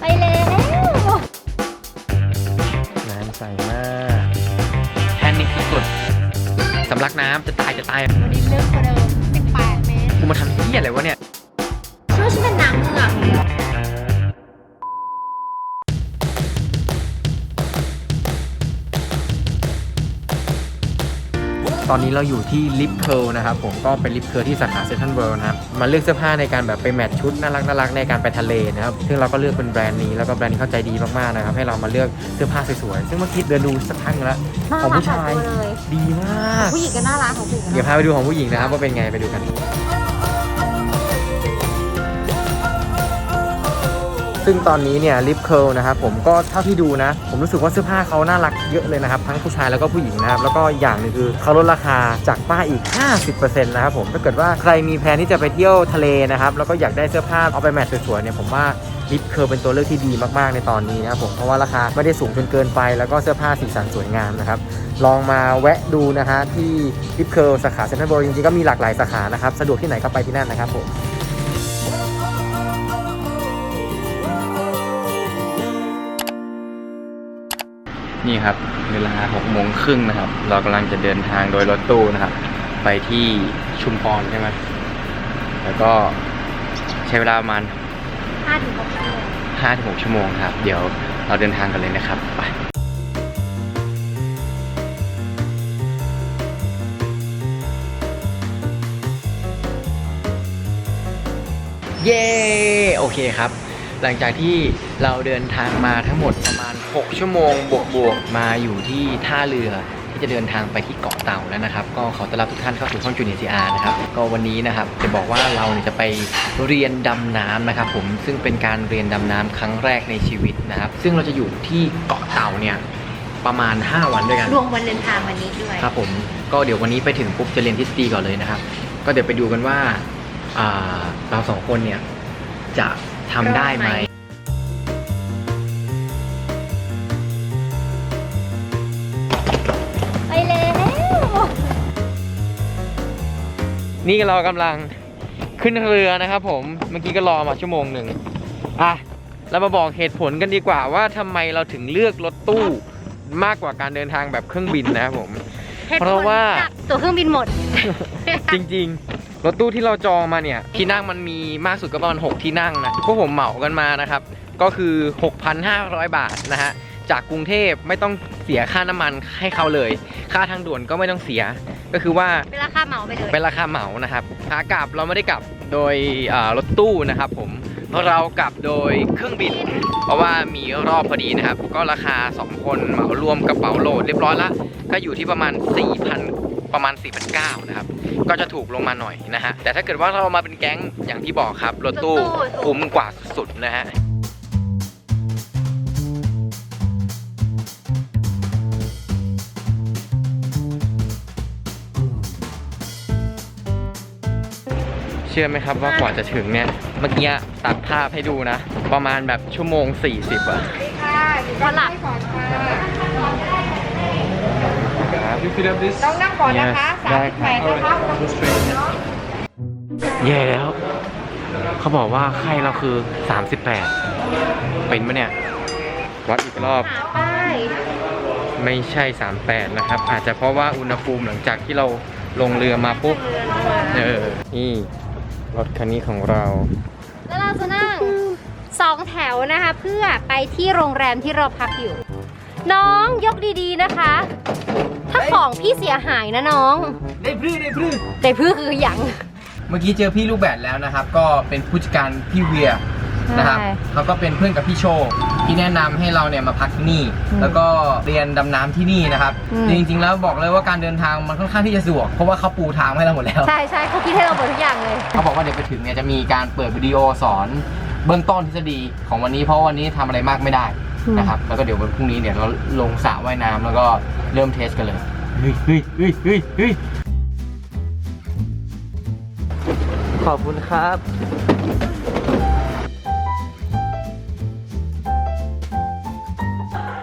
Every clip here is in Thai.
ไปแล้วน้ำใสมากแพนิคที่สุดสำลักน้ำจะตายจะตายวันนี้ลึกกว่าเดิม18เมตรกูมาทำเหี้ยอะไรวะเนี่ย ตอนนี้เราอยู่ที่ลิฟเคิลนะครับผมก็เป็นลิฟเคิลที่สาขาเซนทรัลเวิลด์นะครับมาเลือกเสื้อผ้าในการแบบไปแมทชุดน่ารักน่ารักในการไปทะเลนะครับซึ่งเราก็เลือกเป็นแบรนด์นี้แล้วก็แบรนด์นี้เข้าใจดีมากๆนะครับให้เรามาเลือกเสื้อผ้าสวยๆซึ่งเมื่อกี้เดินดูสักพักหนึงแล้วน่าของรักผู้ชายหลตัวเลยดีมาก ผู้หญิงก็น่ารักของผู้หญิงก็เดี๋ยวน่ารักพาไปดูของผู้หญิงนะครับว่าเป็นไงไปดูกัน ซึ่งตอนนี้เนี่ยลิฟเคิลนะครับผมก็เท่าที่ดูนะ ผมรู้สึกว่าเสื้อผ้าเขาน่ารักเยอะเลยนะครับ ทั้งผู้ชายแล้วก็ผู้หญิงนะครับ แล้วก็อย่างหนึงคือเขาลดราคาจากป้าอีก 50%นะครับผมถ้าเกิดว่าใครมีแพลนที่จะไปเที่ยวทะเลนะครับแล้วก็อยากได้เสื้อผ้าเอาไปแมทสวยๆเนี่ยผมว่าลิฟเคิลเป็นตัวเลือกที่ดีมากๆในตอนนี้นะครับผมเพราะว่าราคาไม่ได้สูงจนเกินไป แล้วก็เสื้อผ้าสีสันสวยงามนะครับลองมาแวะดูนะฮะที่ลิฟเคิลสาขาเซ็นทรัลเวิลด์จริงๆก็มีหลากหลายสาขานะครับสะดวกที่ไหนก็ไปที่นั่นนะครับผม นี่ครับ เวลา6โมงครึ่งนะครับ เรากำลังจะเดินทางโดยรถตู้นะครับ ไปที่ชุมพรใช่ไหมแล้วก็ใช้เวลาประมาณห้าถึงหกชั่วโมง5-6ชั่วโมงครับ เดี๋ยวเราเดินทางกันเลยนะครับไปเย้ โอเคครับ หลังจากที่เราเดินทางมาทั้งหมดประมาณ 6 ชั่วโมงบวกๆมาอยู่ที่ท่าเรือที่จะเดินทางไปที่เกาะเต่าแล้วนะครับ ก็ขอต้อนรับทุกท่านเข้าสู่ช่องจูเนียร์ซีอาร์นะครับ ก็วันนี้นะครับจะบอกว่าเราเนี่ยจะไปเรียนดำน้ำนะครับผมซึ่งเป็นการเรียนดำน้ำครั้งแรกในชีวิตนะครับ ซึ่งเราจะอยู่ที่เกาะเต่าเนี่ยประมาณ 5 วันด้วยกันรวมวันเดินทางวันนี้ด้วยครับผมก็เดี๋ยววันนี้ไปถึงปุ๊บจะเรียนทฤษฎีก่อนเลยนะครับ ก็เดี๋ยวไปดูกันว่าอ่าเราสองคนเนี่ยจะ ทำได้ไหมรอดไหม ไปแล้ว นี่เรากำลังขึ้นเรือนะครับผม เมื่อกี้ก็รอมาชั่วโมงหนึ่งอะ เรามาบอกเหตุผลกันดีกว่าว่าทำไมเราถึงเลือกรถตู้มากกว่าการเดินทางแบบเครื่องบินนะครับผม เพราะว่า ตั๋วเครื่องบินหมด จริงๆ รถตู้ที่เราจองมาเนี่ย ที่นั่งมันมีมากสุดก็ประมาณ 6 ที่นั่งนะพวกผมเหมากันมานะครับ ก็คือ 6,500 บาทนะฮะ จากกรุงเทพไม่ต้องเสียค่าน้ำมันให้เขาเลย ค่าทางด่วนก็ไม่ต้องเสีย ก็คือว่าเป็นราคาเหมาไปเลยเป็นราคาเหมานะครับขากลับเราไม่ได้กลับโดยอ่ารถตู้นะครับผมเรากลับโดยเครื่องบิน เพราะว่ามีรอบพอดีนะครับ ก็ราคา 2 คนเหมารวมกระเป๋าโหลดเรียบร้อยละก็อยู่ที่ประมาณ 4,000 ประมาณ 4,900นะครับ ก็จะถูกลงมาหน่อยนะฮะ แต่ถ้าเกิดว่าเรามาเป็นแก๊งอย่างที่บอกครับ รถตู้คุ้มกว่าสุดๆนะฮะเชื่อไหมครับว่ากว่าจะถึงเนี่ย เมื่อกี้ตัดภาพให้ดูนะ ประมาณแบบชั่วโมง 40อะพ อหลับต้องนั่งก่อนนะคะสามได้สิบคแปรับดนะคะแย่แล้ว เขาบอกว่าไข้เราคือ 38 เป็นปะเนี่ย วัดอีกรอบ หาป้ายไม่ใช่ 38 นะครับ อาจจะเพราะว่าอุณหภูมิหลังจากที่เราลงเรือมาปุ๊บเออ นี่รถคันนี้ของเรา แล้วเราจะนั่งสองแถวนะคะ เพื่อไปที่โรงแรมที่เราพักอยู่ น้องยกดีๆนะคะถ้า ของพี่เสียหายนะน้อง ได้พรื้ได้พรื้แต่พื้คืออย่างเมื่อกี้เจอพี่ลูกแบดแล้วนะครับ ก็เป็นผู้จัดการพี่เวียนะครับใช่เขาก็เป็นเพื่อนกับพี่โชคที่แนะนำให้เราเนี่ยมาพักที่นี่อืมแล้วก็เรียนดำน้ำที่นี่นะครับอืมจริงๆ แล้วบอกเลยว่าการเดินทางมันค่อนข้างที่จะสะดวกเพราะว่าเขาปูทางให้เราหมดแล้ว ใช่ใช่เขาคิดให้เราหมดทุกอย่างเลย เขาบอกว่าเดี๋ยวไปถึงเนี่ยจะมีการเปิดวิดีโอสอนเบื้องต้นทฤษฎีของวันนี้เพราะวันนี้ทำอะไรมากไม่ได้อืมนะครับ แล้วก็เดี๋ยววันพรุ่งนี้เนี่ยเราลงสระว่ายน้ำแล้วก็เริ่มเทสกันเลย เฮ้ยเฮ้ยเฮ้ยเฮ้ยเฮ้ยขอบคุณครับ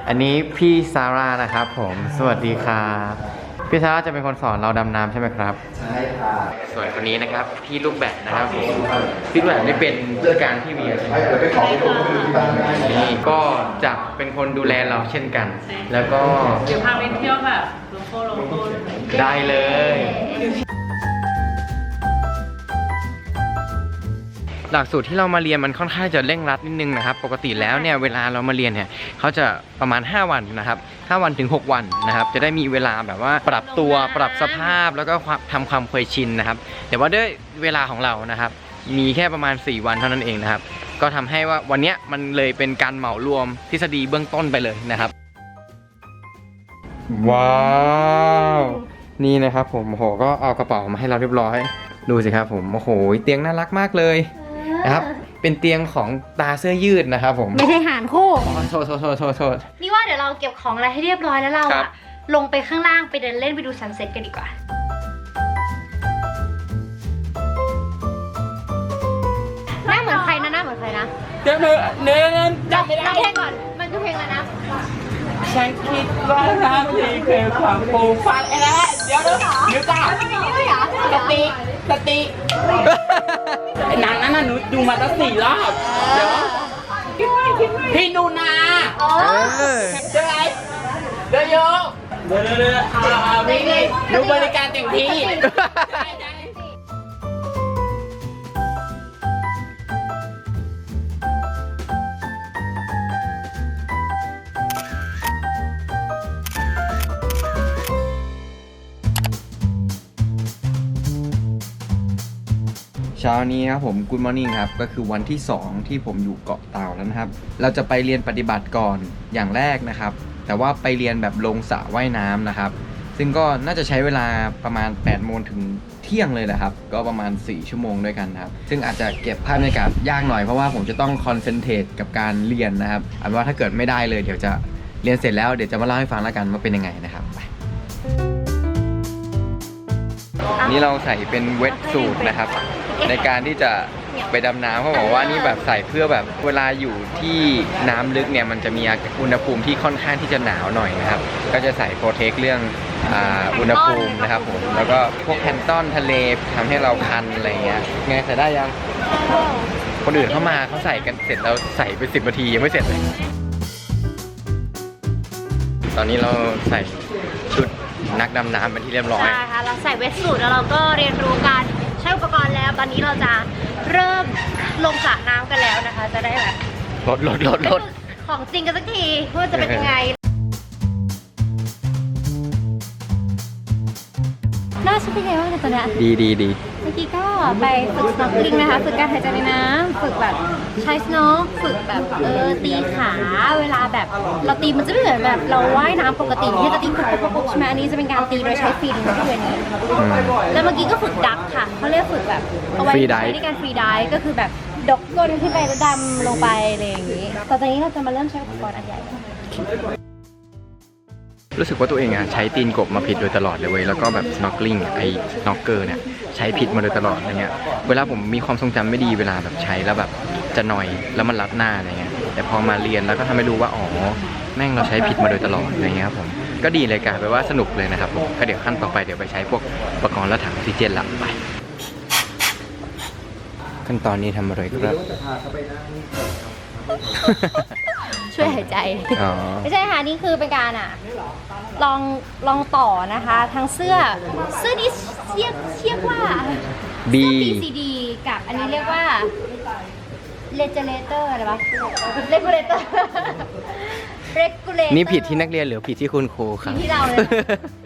อันนี้พี่ซาร่านะครับผม สวัสดีครับ พี่ซาร่าจะเป็นคนสอนเราดำน้ำใช่ไหมครับ ใช่ค่ะสวยคนนี้นะครับพี่ลูกแบบนะครับผมพี่ลูกแบบนี่เป็นผู้จัดการพี่เวียใช่ไหมนี่ก็จะเป็นคนดูแลเราเช่นกัน แล้วก็เดี๋ยวพาไปเที่ยวแบบโลโก้โลโก้ได้เลย หลักสูตรที่เรามาเรียนมันค่อนข้างจะเร่งรัดนิดนึงนะครับ ปกติแล้วเนี่ยเวลาเรามาเรียนเนี่ยเขาจะประมาณ 5 วันนะครับ5วันถึง 6 วันนะครับ จะได้มีเวลาแบบว่าปรับตัวปรับสภาพแล้วก็ความทำความเคยชินนะครับ แต่ว่าด้วยเวลาของเรานะครับ มีแค่ประมาณ 4 วันเท่านั้นเองนะครับ ก็ทำให้ว่าวันเนี้ยมันเลยเป็นการเหมารวมทฤษฎีเบื้องต้นไปเลยนะครับ ว้าวนี่นะครับผมโอ้โหก็เอากระเป๋ามาให้เราเรียบร้อย ดูสิครับผมโอ้โหเตียงน่ารักมากเลย นะครับ เป็นเตียงของตาเสื้อยืดนะครับผมไม่ใช่หารคู่อ๋อโทษโทษโทษโทษโทษ นี่ว่าเดี๋ยวเราเก็บของอะไรให้เรียบร้อยแล้วเราครัอะบ ลงไปข้างล่างไปเดินเล่นไปดูซันเซ็ตกันดีกว่า หน้าเหมือนใครนะหน้าเหมือนใครนะเดี๋ยวเนื้อเนื้อจำไม่ได้ร้องเพลงก่อน มันคือเพลงอะไรนะ ฉันคิดว่าน้ำดีคือความฟูฟันไอ้นั่นแหละเดี๋ยวเดี๋ยวเดี๋ยวจ้าไม่เหรอสติ สติไอ้หนังนั้นน่ะหนูดูมาตั้งสี่รอบเดี๋ยวพี่นูนาอ๋อเออใช่ไหมเดี๋ยวโยเดี๋ยวเดี๋ยวเดี๋ยวอ่าพี่นี่ดูบริการเต็มที่ได้ได้ ช้านี้ครับผม Good Morning ครับ ก็คือวันที่ 2 ที่ผมอยู่เกาะเต่าแล้วนะครับ เราจะไปเรียนปฏิบัติก่อนอย่างแรกนะครับ แต่ว่าไปเรียนแบบลงสระว่ายน้ำนะครับ ซึ่งก็น่าจะใช้เวลาประมาณ8โมงถึงเที่ยงเลยแหละครับ ก็ประมาณ 4 ชั่วโมงด้วยกันนะครับ ซึ่งอาจจะเก็บภาพบรรยากาศยากหน่อยเพราะว่าผมจะต้องคอนเซนเทรตกับการเรียนนะครับอันว่าถ้าเกิดไม่ได้เลยเดี๋ยวจะเรียนเสร็จแล้วเดี๋ยวจะมาเล่าให้ฟังแล้วกันว่าเป็นยังไงนะครับไปนี่เราใส่เป็นเวทสูทนะครับ ในการที่จะไปดำน้ำเขาบอกว่านี่แบบใส่เพื่อแบบเวลาอยู่ที่น้ำลึกเนี่ยมันจะมีอุณหภูมิที่ค่อนข้างที่จะหนาวหน่อยนะครับ ก็จะใส่โปรเทคเรื่องอาอุณหภูมินะครับผมแล้วก็พวกแพลนต้อนทะเลทำให้เราคันอะไรเงี้ยไงใส่ได้ยัง คนอื่นเข้ามาเขาใส่กันเสร็จแล้วใส่ไปสิบนาทียังไม่เสร็จเลย ตอนนี้เราใส่ชุดนักดำน้ำเป็นที่เรียบร้อย ใช่ค่ะเราใส่เวทสูทแล้วเราก็เรียนรู้การ ช้อุปกรณ์แล้ว ตอนนี้เราจะเริ่มลงสระน้ำกันแล้วนะคะ จะได้แบบลดลดลดลดของจริงกันสักทีว่าจะเป็นยังไงน่าชิเป็นไงบ้างเนี่ยตอนเนี้ยดีดีดี เมื่อกี้ก็ ไปฝึก snorkeling นะคะ ฝึกการหายใจในน้ำฝึกแบบใช้ snork ฝึกแบบเออตีขาเวลาแบบเราตีมันจะไม่เหมือนแบบเราว่ายน้ำปกติที่จะตีปุ๊บปุ๊บปุ๊บใช่ไหมอันนี้จะเป็นการตีโดยใช้ฟินที่เป็นนี้อืมแล้วเมื่อกี้ก็ฝึกดักค่ะเขาเรียกฝึกแบบเอาไว้ Free dive ใช้ในการฟรีดิฟก็คือแบบดกก้นขึ้นไปแล้วดำลงไปอะไรอย่างนี้ ต่อจากนี้เราจะมาเริ่มใช้อุปกรณ์อันใหญ่กัน รู้สึกว่าตัวเองอะใช้ตีนกบมาผิดโดยตลอดเลยเว้ยแล้วก็แบบ snorkeling อะไอ้ snorker เนี่ยใช้ผิดมาโดยตลอดอะไรเงี้ยเวลาผมมีความทรงจำไม่ดีเวลาแบบใช้แล้วแบบจะหน่อยแล้วมันรับหน้าอะไรเงี้ยแต่พอมาเรียนแล้วก็ทำให้รู้ว่าอ๋อแม่งเราใช้ผิดมาโดยตลอดอะไรเงี้ยครับผมก็ดีเลยกลายไปนว่าสนุกเลยนะครับผมก็เดี๋ยวขั้นต่อไปเดี๋ยวไปใช้พวกอุปกรณ์และถังออกซิเจนหละไปขั้นตอนนี้ทำอะไรครับ ช่วยหายใจ อ๋อ ไม่ใช่ค่ะนี่คือเป็นการอะลองลองต่อนะคะทั้งเสื้อเสื้อนี้เรียกเรียกว่า B เสื้อ BCD กับอันนี้เรียกว่า regulator อะไรวะ regulator regulator นี่ผิดที่นักเรียนหรือผิดที่คุณครูครับ ผิดที่เราเลย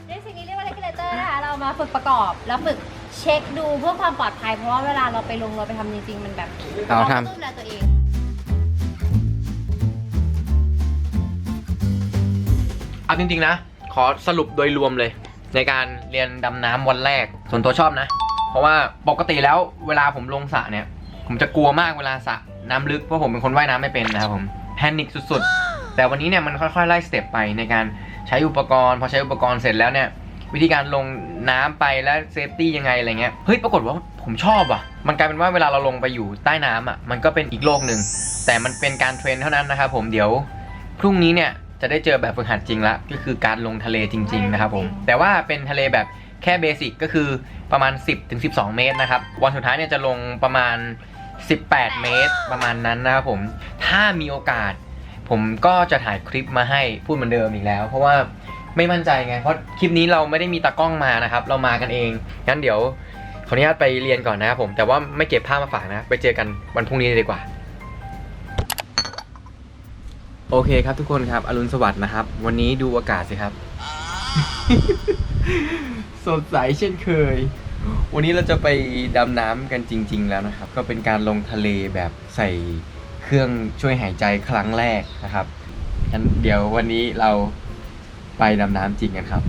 เรียกสิ่งนี้เรียกว่า regulator นะคะเรามาฝึกประกอบแล้วฝึกเช็คดูเพื่อความปลอดภัยเพราะว่าเวลาเราไปลงเราไปทำจริงๆมันแบบเอาทำต้องดูแลตัวเอง จริงๆนะ ขอสรุปโดยรวมเลย ในการเรียนดำน้ำวันแรก ส่วนตัวชอบนะ เพราะว่าปกติแล้วเวลาผมลงสระเนี่ย ผมจะกลัวมากเวลาสระน้ำลึกเพราะผมเป็นคนว่ายน้ำไม่เป็นนะครับผมแพนิคสุดๆ แต่วันนี้เนี่ยมันค่อยๆไล่สเต็ปไปในการใช้อุปกรณ์ พอใช้อุปกรณ์เสร็จแล้วเนี่ยวิธีการลงน้ำไปแล้วเซฟตี้ยังไงอะไรเงี้ย เฮ้ย ปรากฏว่าผมชอบอะ มันกลายเป็นว่าเวลาเราลงไปอยู่ใต้น้ำอะ มันก็เป็นอีกโลกหนึ่ง แต่มันเป็นการเทรนเท่านั้นนะครับผม เดี๋ยว พรุ่งนี้เนี่ย จะได้เจอแบบฝึกหัดจริงละก็คือการลงทะเลจริง ๆ นะครับผม แต่ว่าเป็นทะเลแบบแค่เบสิกก็คือประมาณ 10ถึง12 เมตรนะครับ วันสุดท้ายเนี่ยจะลงประมาณ 18 เมตรประมาณนั้นนะครับผม ถ้ามีโอกาส ผมก็จะถ่ายคลิปมาให้พูดเหมือนเดิมอีกแล้ว เพราะว่าไม่มั่นใจไง เพราะคลิปนี้เราไม่ได้มีตากล้องมานะครับ เรามากันเอง งั้นเดี๋ยวขออนุญาตไปเรียนก่อนนะครับผม แต่ว่าไม่เก็บภาพมาฝากนะ ไปเจอกันวันพรุ่งนี้เลยดีกว่า โอเคครับทุกคนครับ อรุณสวัสดิ์นะครับ วันนี้ดูอากาศสิครับ สดใสเช่นเคย วันนี้เราจะไปดำน้ำกันจริง ๆ แล้วนะครับ ก็เป็นการลงทะเลแบบใส่เครื่องช่วยหายใจครั้งแรกนะครับงั้นเดี๋ยววันนี้เราไปดำน้ำจริงกันครับ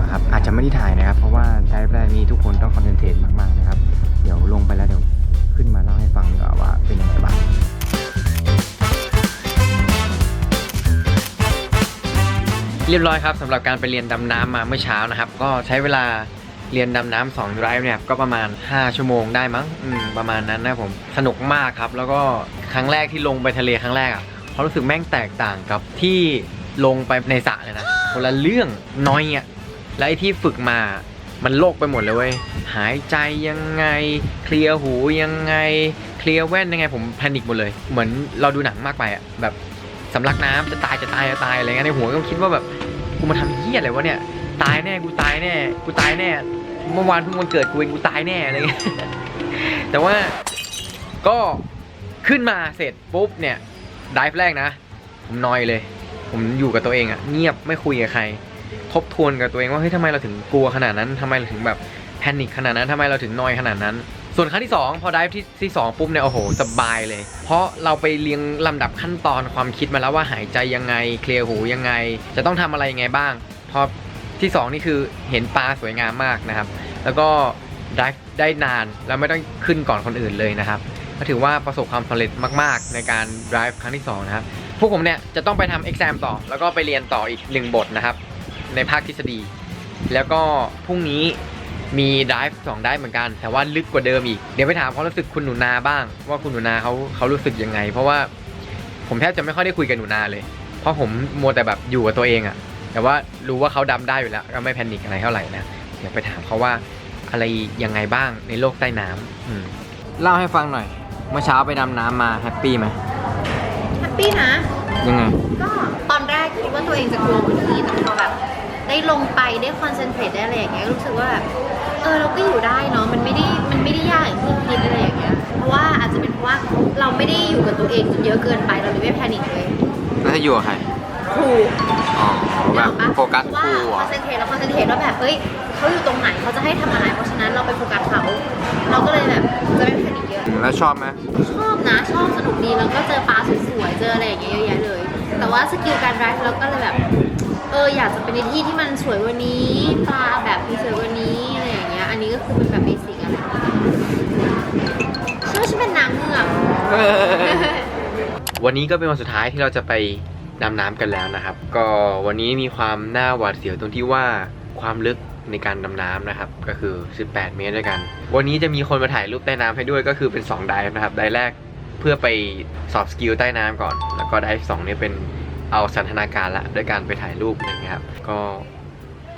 ว่าครับ อาจจะไม่ได้ถ่ายนะครับ เพราะว่าไดฟ์แรกนี้ทุกคนต้องคอนเซนเทรตมากๆนะครับ เดี๋ยวลงไปแล้วเดี๋ยวขึ้นมาเล่าให้ฟังดีกว่าว่าเป็นยังไงบ้างเรียบร้อยครับสำหรับการไปเรียนดำน้ำมาเมื่อเช้านะครับ ก็ใช้เวลาเรียนดำน้ำสองไดรฟ์เนี่ยก็ประมาณ 5 ชั่วโมงได้มั้งประมาณนั้นนะผมสนุกมากครับ แล้วก็ครั้งแรกที่ลงไปทะเลครั้งแรกอะเขารู้สึกแม่งแตกต่างกับที่ลงไปในสระเลยนะคนละเรื่องน้อยอะ และไอ้ที่ฝึกมา มันโลกไปหมดเลยเว้ย หายใจยังไง เคลียร์หูยังไง เคลียร์แว่นยังไง ผมแพนิคหมดเลย เหมือนเราดูหนังมากไปอะแบบสำลักน้ำจะตายจะตายจะตายอะไรเงี้ยในหัวก็คิดว่าแบบกูมาทำเหี้ยอะไรวะเนี่ย ตายแน่กูตายแน่กูตายแน่ เมื่อวานเพิ่งวันเกิดกูเองกูตายแน่อะไรเงี้ย แต่ว่าก็ขึ้นมาเสร็จปุ๊บเนี่ยดิฟแรกนะ ผมนอยเลย ผมอยู่กับตัวเองอะเงียบไม่คุยกับใคร ทบทวนกับตัวเองว่าเฮ้ยทำไมเราถึงกลัวขนาดนั้นทำไมเราถึงแบบแพนิคขนาดนั้นทำไมเราถึงนอยขนาดนั้น ส่วนครั้งที่สองพอไดิฟที่ที่สองปุ๊บเนี่ยโอ้โหสบายเลย เพราะเราไปเรียงลำดับขั้นตอนความคิดมาแล้วว่าหายใจยังไงเคลียร์หูยังไง จะต้องทำอะไรยังไงบ้างพอที่สองนี่คือเห็นปลาสวยงามมากนะครับ แล้วก็ได้ได้นานแล้วไม่ต้องขึ้นก่อนคนอื่นเลยนะครับก็ถือว่าประสบความสำเร็จมาก ๆ ในการ drive ครั้งที่ 2 นะครับ พวกผมเนี่ยจะต้องไปทำ exam ต่อ แล้วก็ไปเรียนต่ออีกหนึ่งบทนะครับ ในภาคทฤษฎี แล้วก็พรุ่งนี้มี drive 2ได้เหมือนกัน แต่ว่าลึกกว่าเดิมอีก เดี๋ยวไปถามความรู้สึกคุณหนูนาบ้าง ว่าคุณหนูนาเขาเขารู้สึกยังไง เพราะว่าผมแทบจะไม่ค่อยได้คุยกับหนูนาเลย เพราะผมมัวแต่แบบอยู่กับตัวเองอะแต่ว่ารู้ว่าเขาดำได้อยู่แล้ว ก็ไม่แพนิคอะไรเท่าไหร่นะเดี๋ยวไปถามเขาว่าอะไรยังไงบ้างในโลกใต้น้ำอืมเล่าให้ฟังหน่อย เมื่อเช้าไปดำน้ำมาแฮปปี้ไหมแฮปปี้นะ ยังไง ก็ตอนแรกคิดว่าตัวเองจะกลัวกว่านี้แต่พอแบบได้ลงไปได้คอนเซนเทรตได้อะไรอย่างเงี้ยรู้สึกว่าแบบเออเราก็อยู่ได้เนาะมันไม่ได้มันไม่ได้ยากอย่างที่คิดอะไรอย่างเงี้ยเพราะว่าอาจจะเป็นเพราะว่าเราไม่ได้อยู่กับตัวเองจนเยอะเกินไปเราเลยไม่แพนิคเลยแล้วถ้าอยู่กับใครครูอ๋อแบบนึกออกปะโฟกัสว่าคู่คออะนเซนเทรตแล้วคอนเซนเทรตว่าแบบเฮ้ยเขาอยู่ตรงไหนเขาจะให้ทำอะไรเพราะฉะนั้นเราไปโฟกัสเขาเราก็เลยแบบจะไม่แพนิคเยอะ แล้วชอบไหมชอบนะ ชอบสนุกดีแล้วก็เจอปลาสวยๆเจออะไรอย่างเงี้ยเยอะแยะเลย แต่ว่าสกิลการไดฟ์เราก็เลยแบบเอออยากจะไปในที่ที่มันสวยกว่านี้ปลาแบบมีสวยกว่านี้อะไรอย่างเงี้ยอันนี้ก็คือเป็นแบบเบสิกอะไรเชื่อว่าฉันเป็นนางเงือกวันนี้ก็เป็นวันสุดท้ายที่เราจะไปดำน้ำกันแล้วนะครับ ก็วันนี้มีความน่าหวาดเสียวตรงที่ว่าความลึก ในการดำน้ำนะครับ ก็คือ 18 เมตรด้วยกัน วันนี้จะมีคนมาถ่ายรูปใต้น้ำให้ด้วยก็คือเป็น2ไดฟ์นะครับไดฟ์แรกเพื่อไปสอบสกิลใต้น้ำก่อน แล้วก็ไดฟ์สองนี่เป็นเอาสันทนาการละด้วยการไปถ่ายรูปอย่างเงี้ยครับ ก็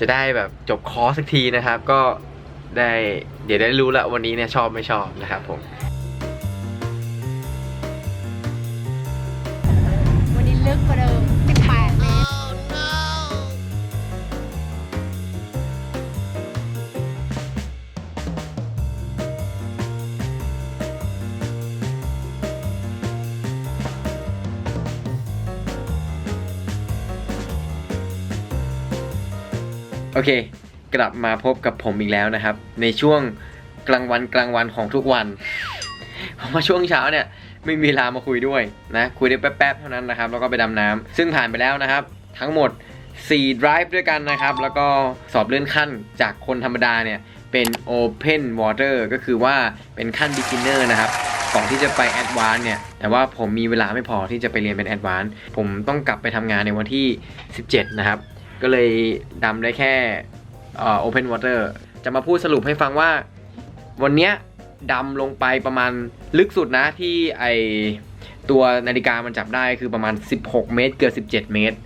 จะได้แบบจบคอร์สสักทีนะครับ ก็ได้เดี๋ยวได้รู้ละวันนี้เนี่ยชอบไม่ชอบนะครับผม โอเค กลับมาพบกับผมอีกแล้วนะครับ ในช่วงกลางวันกลางวันของทุกวันเพราะว่าช่วงเช้าเนี่ยไม่มีเวลามาคุยด้วยนะคุยได้แป๊บๆเท่านั้นนะครับ แล้วก็ไปดำน้ำซึ่งผ่านไปแล้วนะครับ ทั้งหมด 4 drive ด้วยกันนะครับ แล้วก็สอบเลื่อนขั้นจากคนธรรมดาเนี่ยเป็น Open Water ก็คือว่าเป็นขั้น beginner นะครับก่อนที่จะไป Advanced เนี่ยแต่ว่าผมมีเวลาไม่พอที่จะไปเรียนเป็น Advanced ผมต้องกลับไปทำงานในวันที่ 17 นะครับ ก็เลยดำได้แค่เอ่อ Open Water จะมาพูดสรุปให้ฟังว่า วันเนี้ยดำลงไปประมาณลึกสุดนะที่ไอตัวนาฬิกามันจับได้คือประมาณ 16 เมตร เกือบ17 เมตร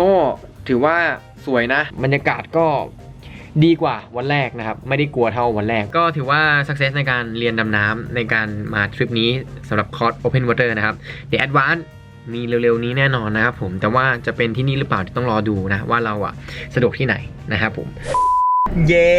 ก็ถือว่าสวยนะบรรยากาศก็ดีกว่าวันแรกนะครับ ไม่ได้กลัวเท่าวันแรก ก็ถือว่า success ในการเรียนดำน้ำในการมาทริปนี้สำหรับคอร์ส Open Water นะครับ เดี๋ยว Advance มีเร็วๆนี้แน่นอนนะครับผมแต่ว่าจะเป็นที่นี่หรือเปล่าที่ต้องรอดูนะว่าเราอะสะดวกที่ไหนนะครับผม เย้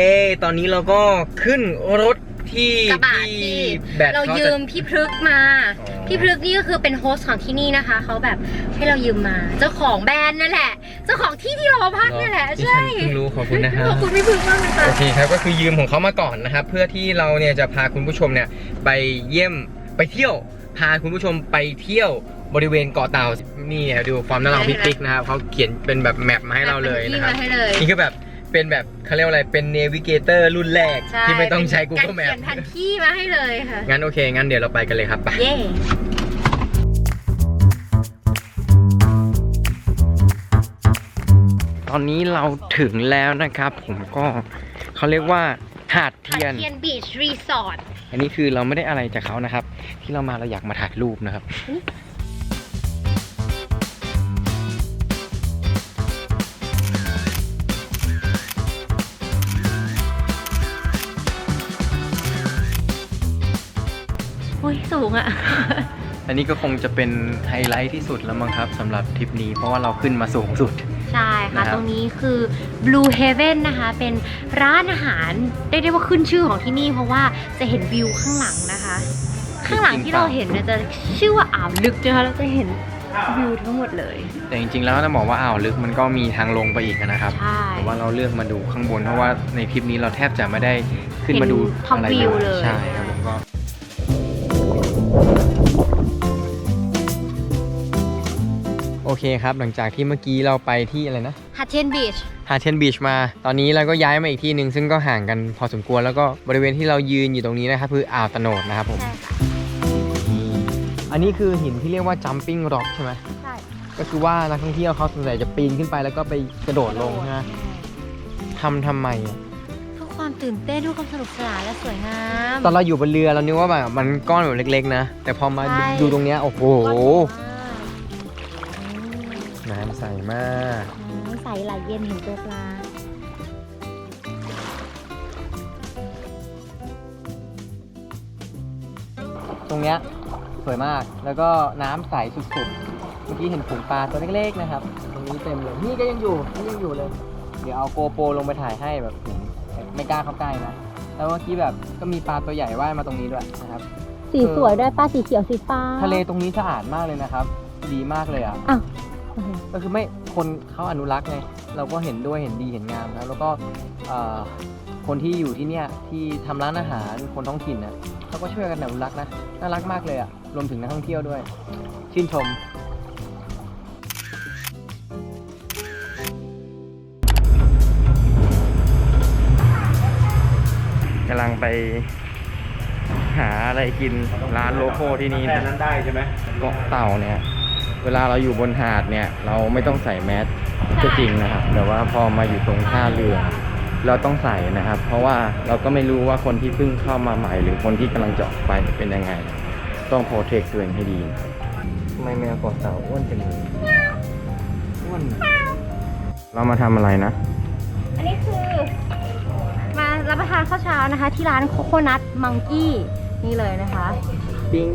ตอนนี้เราก็ขึ้นรถที่กระบะที่แบตเราเขายืจะมพี่พฤกษ์มาอ๋อพี่พฤกษ์นี่ก็คือเป็นโฮสต์ของที่นี่นะคะเขาแบบให้เรายืมมา เจ้าของแบรนด์นั่นแหละ เจ้าของที่ที่เราพักนี่แหละดิใช่ฉันเพิ่งรู้ขอบคุณนะครับขอบคุณพี่พฤกษ์มากนะคะโอเคครับก็คือยืมของเขามาก่อนนะครับ เพื่อที่เราเนี่ยจะพาคุณผู้ชมเนี่ยไปเยี่ยมไปเที่ยว พาคุณผู้ชมไปเที่ยว บริเวณเกาะเต่านี่ครับดูความน่ารักของพี่ติ๊กนะครับเขาเขียนเป็นแบบแมปมาให้เราเลยนะครับให้เลย นี่คือแบบเป็นแบบเขาเรียกว่าอะไรเป็นเนวิเกเตอร์รุ่นแรก ใช่ที่ไม่ต้องใช้เป็น Google การ Map เขียนแผนที่มาให้เลยค่ะ งั้นโอเค งั้นเดี๋ยวเราไปกันเลยครับไปเย้ตอนนี้เราถึงแล้วนะครับ ผมก็เขาเรียกว่าหาดเทียน เทียนบีชรีสอร์ทอันนี้คือเราไม่ได้อะไรจากเขานะครับ ที่เรามาเราอยากมาถ่ายรูปนะครับ ยสูงอะอันนี้ก็คงจะเป็นไฮไลท์ที่สุดแล้วมั้งครับสำหรับทริปนี้ เพราะว่าเราขึ้นมาสูงสุด ใช่ค่ะ นะครับ ตรงนี้คือ Blue Heaven นะคะ เป็นร้านอาหารได้ได้ว่าขึ้นชื่อของที่นี่ เพราะว่าจะเห็นวิวข้างหลังนะคะ ข้างหลังที่เราเห็นเนี่ยจะชื่อว่าอ่าวลึกนะคะเราจะเห็นวิวทั้งหมดเลย แต่จริงๆแล้วต้องบอกว่าอ่าวลึกมันก็มีทางลงไปอีกนะครับ ใช่ แต่ว่าเราเลือกมาดูข้างบนเพราะว่าในทริปนี้เราแทบจะไม่ได้ขึ้นมาดูเห็นท็อปอะไรวิวเลย ใช่ครับ โอเคครับ หลังจากที่เมื่อกี้เราไปที่อะไรนะฮัตเทนบีชฮาเทนบีชมา ตอนนี้เราก็ย้ายมาอีกที่หนึ่งซึ่งก็ห่างกันพอสมควร แล้วก็บริเวณที่เรายืนอยู่ตรงนี้นะครับคืออ่าวตะโนดนะครับผม ใช่ค่ะนี่อันนี้คือหินที่เรียกว่า jumping rock ใช่ไหม ใช่ ก็คือว่านักท่องเที่ยวเขาสนใจจะปีนขึ้นไปแล้วก็ไปกระโดดลงใช่ไหมทำทำไมอะเพื่อความตื่นเต้นเพื่อความสนุกสนานและสวยงาม ตอนเราอยู่บนเรือเรานึกว่าแบบมันก้อนแบบเล็กๆ นะ แต่พอมาใช่ ดูตรงเนี้ยโอ้โห ก็ถือว่า น้ำใสมากอืมใสไหลเย็นเห็นตัวปลาตรงเนี้ยสวยมากแล้วก็น้ำใสสุดๆ เมื่อกี้เห็นฝูงปลาตัวเล็กๆนะครับ ตรงนี้เต็มเลย นี่ก็ยังอยู่นี่ยังอยู่เลย เดี๋ยวเอาโกโปรลงไปถ่ายให้แบบเห็นไม่กล้าเข้าใกล้นะ แล้วเมื่อกี้แบบก็มีปลาตัวใหญ่ว่ายมาตรงนี้ด้วยนะครับ สีสวยด้วยป้าสีเขียวสีฟ้าทะเลตรงนี้สะอาดมากเลยนะครับ ดีมากเลยอะ อ้าว ก็คือไม่คนเขาอนุรักษ์ไงเราก็เห็นด้วยเห็นดีเห็นงามครับแล้วก็เอ่อคนที่อยู่ที่เนี่ยที่ทำร้านอาหารคนท้องถิ่นน่ะเขาก็ช่วยกันอนุรักษ์นะน่ารักมากเลยอะรวมถึงนักท่องเที่ยวด้วย ชื่นชม กำลังไปหาอะไรกินร้านโลโก้ที่นี่แค่นั้นได้ใช่ไหม เกาะเต่าเนี่ย เวลาเราอยู่บนหาดเนี่ย เราไม่ต้องใส่แมสก็จริงนะครับ แต่ว่าพอมาอยู่ตรงท่าเรือ เราต้องใส่นะครับ เพราะว่าเราก็ไม่รู้ว่าคนที่เพิ่งเข้ามาใหม่ หรือคนที่กำลังจะออกไปเป็นยังไง ต้องโปรเทคตัวเองให้ดีทำไมแมวเกาะเต่าอ้วนจังเลยอ้วนเรามาทำอะไรนะ อันนี้คือ มารับประทานข้าวเช้านะคะ ที่ร้านโคโคนัทมังกี้นี่เลยนะคะ ปิ้ง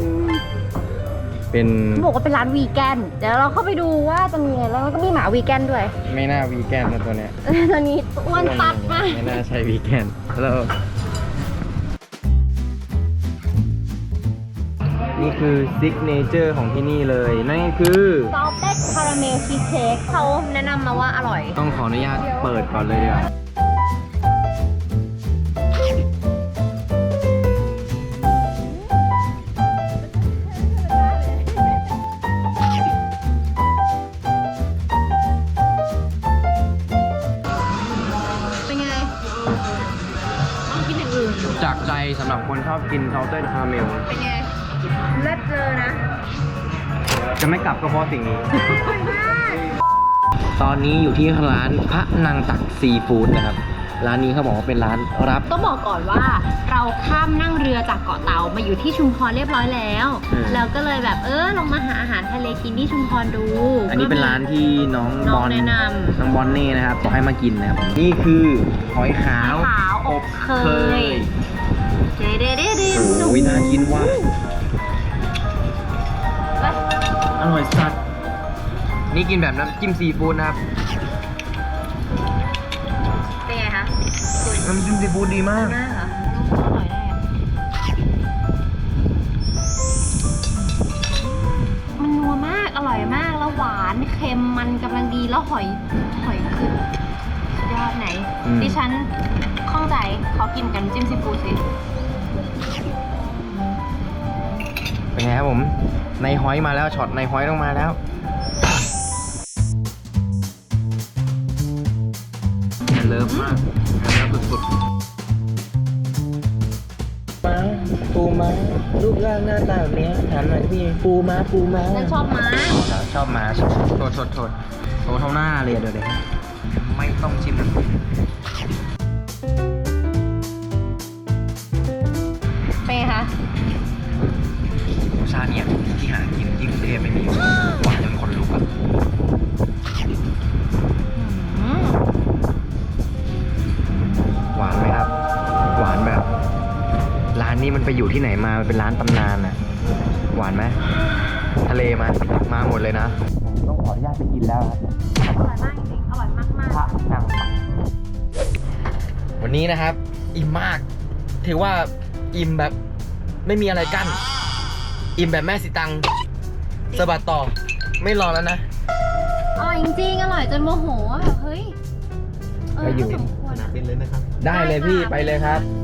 เป็นเขาบอกว่าเป็นร้านวีแกน เดี๋ยวเราเข้าไปดูว่าจะมีอะไรแล้วก็มีหมาวีแกนด้วย ไม่น่าวีแกนนะตัวเนี้ยตัวนี้อ้วนตัดมากไม่น่าใช่วีแกนแล้วนี่คือซิกเนเจอร์ของที่นี่เลย นั่นก็คือซอฟเต็ดคาราเมลชีสเค้กเขาแนะนำมาว่าอร่อย ต้องขออนุญาตเปิดก่อนเลยดีกว่า สำหรับคนชอบกินเคาน์เตอร์คาราเมลเป็นไงเลิศเลยนะจะไม่กลับก็เพราะสิ่งนี้ ตอนนี้อยู่ที่ร้านพระนางตักซีฟู้ดนะครับ ร้านนี้เขาบอกว่าเป็นร้านรับ ต้องบอกก่อนว่าเราข้ามนั่งเรือจากเกาะเต่ามาอยู่ที่ชุมพรเรียบร้อยแล้ว อืมแล้วก็เลยแบบเออลงมาหาอาหารทะเลกินที่ชุมพรดู อันนี้เป็นร้านที่น้องน้บองอลแนะนำ น้องบอลเน่นะครับบอกให้มากินนะครับ นี่คือหอยขาวขาวอบเคย เดเดเดโอ้โหน่ากินว่ะอร่อยสัตว์นี่กินแบบน้ำจิ้มซีฟู้ดนะครับ เป็นไงคะน้ำจิ้มซีฟู้ดดีมาก มากเหรออร่อยแน่มันนัวมาก อร่อยมาก แล้วหวาน เค็ม มันกำลังดี แล้วหอย หอยคือยอดไหน อืม ดิฉันข้องใจเขากินกันจิ้มซีฟู้ดสิ เป็นไงครับผม ในหอยมาแล้วช็อตในหอยต้องมาแล้วเลิฟมากเลิฟสุดๆม้าปูม้ารูปร่างหน้าตาแบบเนี้ยถามหน่อยพี่ปูม้าปูม้า ฉันชอบม้า ชอบม้าชอบโทษโทษโทษโตเท่าหน้าเลยเดี๋ยวเดี๋ยวไม่ต้องชิม พไม่มีหวานจนคนลุกอะอืมหวานไหมครับ หวานแบบ ร้านนี้มันไปอยู่ที่ไหนมามันเป็นร้านตำนานอะหวานไหมทะเลมามาหมดเลยนะต้องขออนุญาตไปกินแล้วครับอร่อยมากจริงๆอร่อยมากมากพระนางตักวันนี้นะครับ อิ่มมาก ถือว่าอิ่มแบบไม่มีอะไรกั้น อิ่มแบบแม่สิตัง สะบัดต่อ ไม่รอแล้วนะ อร่อยจริงๆอร่อยจนโมโหอะแบบเฮ้ยเออไปอยู่ก็สมควรอะได้เลยพี่ค่ะไปเลยครับไ